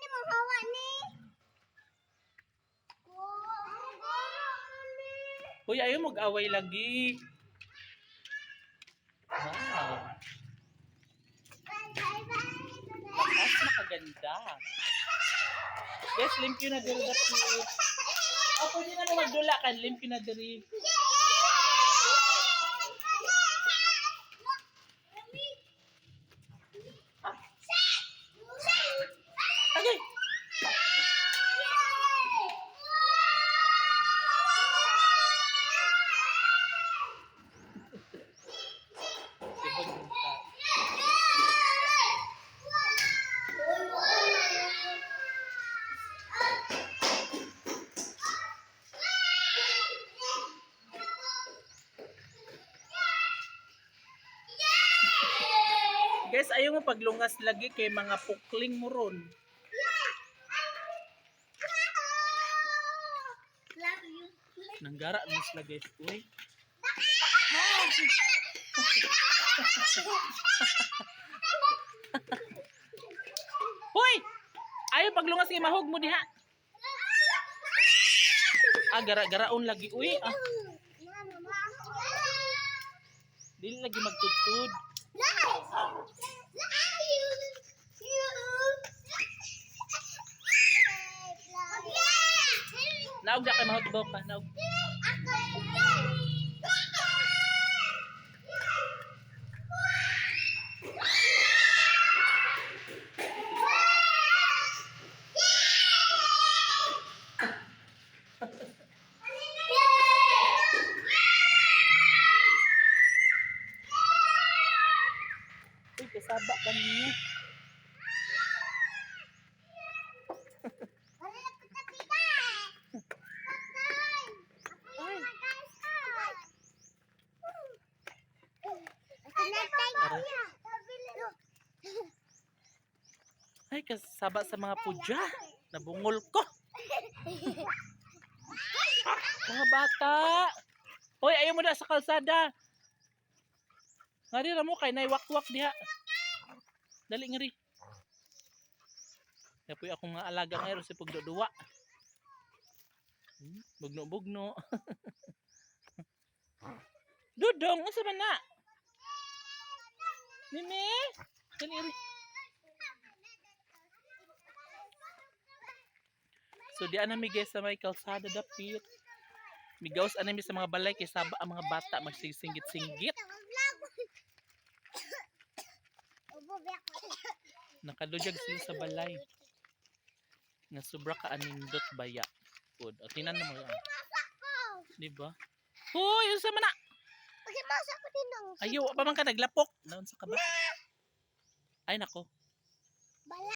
ni mo hawa ni. Uy, ayaw mag-away lagi. Wow. Mas makaganda. Yes, limpyo na diri dati. Oh, pwede na mo magdula kan, limpyo na diri. Okay. Guys, ayaw mo paglungas lagi kay mga pukling mo ron. Love you. Nanggara mo sila guys. Uy. Hoy! Ayaw paglungas kay mahog mo diha. Ah, gara-garaon lagi. Uy, ah, dili lagi magtutod. Naog na kay mahog ba pa? Naog. Kasaba ba ninyo? Ay, kasaba sa mga pudya. Nabungol ko. Mga bata. Hoy, ayaw mo na sa kalsada. Ngari ra mo kay naiwakwak diha. Dali ngari. Kaya po akong mga alaga ngayon sa pagduduwa. Hmm, Bugno-bugno. Dudong, unsa man na? Mimi? Dali ngari. So di ana migay sa may kalsada dapit. Migaws ana mi sa mga balay kay saba ang mga bata magsisinggit-singgit. Nakadujag sila sa balay. Nga sobra ka anindot baya. Pud. O tinan mo yan. Di ba? Hoy, unsa man na? Ayaw, pa man ka naglapok. Naon sa ka ba? Ay nako. Bala.